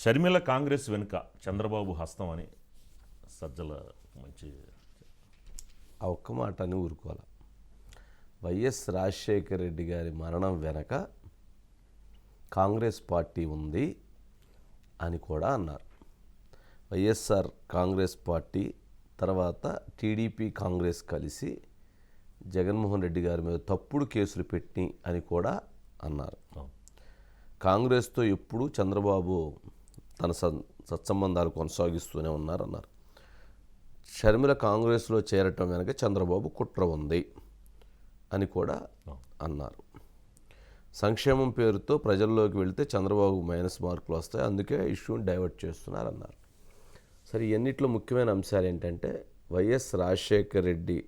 షర్మిల కాంగ్రెస్ వెనుక చంద్రబాబు హస్తం అని సజ్జల మంచి ఆ ఒక్క మాట అని ఊరుకోవాలి? వైఎస్ రాజశేఖర రెడ్డి గారి మరణం వెనక కాంగ్రెస్ పార్టీ ఉంది అని కూడా అన్నారు. వైఎస్ఆర్ కాంగ్రెస్ పార్టీ తర్వాత టీడీపీ కాంగ్రెస్ కలిసి జగన్మోహన్ రెడ్డి గారి మీద తప్పుడు కేసులు పెట్టి అని కూడా అన్నారు. కాంగ్రెస్తో ఎప్పుడు చంద్రబాబు తన సత్సంబంధాలు కొనసాగిస్తూనే ఉన్నారన్నారు. షర్మిల కాంగ్రెస్లో చేరటం వెనక చంద్రబాబు కుట్ర ఉంది అని కూడా అన్నారు. సంక్షేమం పేరుతో ప్రజల్లోకి వెళితే చంద్రబాబు మైనస్ మార్కులు వస్తాయి అందుకే ఇష్యూని డైవర్ట్ చేస్తున్నారన్నారు. సరే ఎన్నిట్లో ముఖ్యమైన అంశాలు ఏంటంటే వైఎస్ రాజశేఖర్ రెడ్డి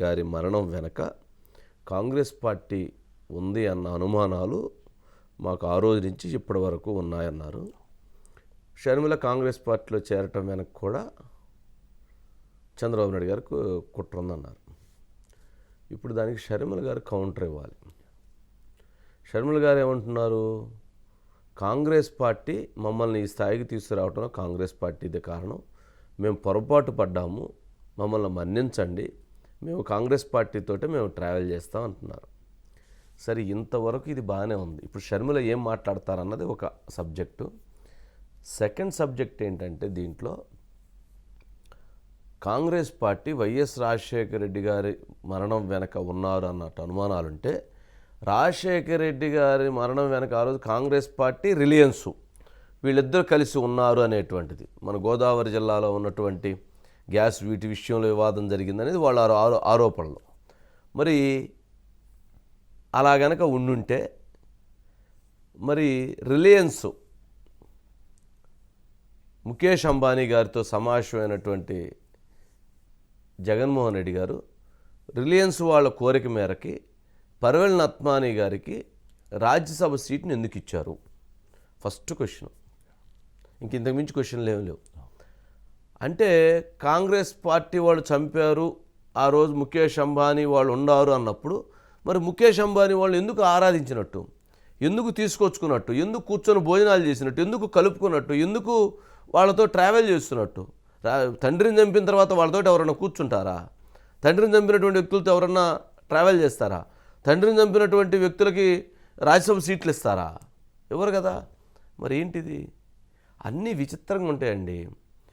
గారి మరణం వెనక కాంగ్రెస్ పార్టీ ఉంది అన్న అనుమానాలు మాకు ఆ రోజు నుంచి ఇప్పటి వరకు ఉన్నాయన్నారు. షర్మిల కాంగ్రెస్ పార్టీలో చేరటం వెనక కూడా చంద్రబాబు నాయుడు గారికి కుట్ర ఉందన్నారు. ఇప్పుడు దానికి షర్మిల గారు కౌంటర్ ఇవ్వాలి. షర్మిల గారు ఏమంటున్నారు? కాంగ్రెస్ పార్టీ మమ్మల్ని ఈ స్థాయికి తీసుకురావటంలో కాంగ్రెస్ పార్టీదే కారణం. మేము పొరపాటు పడ్డాము. మమ్మల్ని మన్నించండి. మేము కాంగ్రెస్ పార్టీతోటే మేము ట్రావెల్ చేస్తాం అంటున్నారు. సరే ఇంతవరకు ఇది బాగానే ఉంది. ఇప్పుడు షర్మిల ఏం మాట్లాడతారన్నది ఒక సబ్జెక్టు. సెకండ్ సబ్జెక్ట్ ఏంటంటే దీంట్లో Congress party YS Rajasekhara Reddy గారి మరణం వెనక ఉన్నారు అన్నట్టు అనుమానాలుంటే రాజశేఖర రెడ్డి గారి మరణం వెనక ఆ రోజు కాంగ్రెస్ పార్టీ రిలయన్సు. వీళ్ళిద్దరు కలిసి ఉన్నారు అనేటువంటిది. మన గోదావరి జిల్లాలో ఉన్నటువంటి గ్యాస్ వీటి విషయంలో వివాదం జరిగిందనేది వాళ్ళ ఆరో- ఆరో ఆరోపణలు. మరి అలా గనక ఉండుంటే మరి రిలయన్స్ ముఖేష్ అంబానీ గారితో సమావేశమైనటువంటి జగన్మోహన్ రెడ్డి గారు రిలయన్స్ వాళ్ళ కోరిక మేరకి పర్వెల్ నత్మానీ గారికి రాజ్యసభ సీట్ని ఎందుకు ఇచ్చారు? First question. ఇంక ఇంతకు మించి క్వశ్చన్లు ఏమి లేవు. అంటే కాంగ్రెస్ పార్టీ వాళ్ళు చంపారు ఆ రోజు ముఖేష్ అంబానీ వాళ్ళు ఉన్నారు అన్నప్పుడు మరి ముఖేష్ అంబానీ వాళ్ళు ఎందుకు ఆరాధించినట్టు? ఎందుకు తీసుకొచ్చుకున్నట్టు? ఎందుకు కూర్చొని భోజనాలు చేసినట్టు? ఎందుకు కలుపుకున్నట్టు? ఎందుకు వాళ్ళతో ట్రావెల్ చేస్తున్నట్టు. రా- తండ్రిని చంపిన తర్వాత వాళ్ళతో ఎవరైనా కూర్చుంటారా? తండ్రిని చంపినటువంటి వ్యక్తులతో ఎవరన్నా ట్రావెల్ చేస్తారా? తండ్రిని చంపినటువంటి వ్యక్తులకి రాజ్యసభ సీట్లు ఇస్తారా? ఎవరు కదా? మరి ఏంటిది? అన్నీ విచిత్రంగా ఉంటాయండి.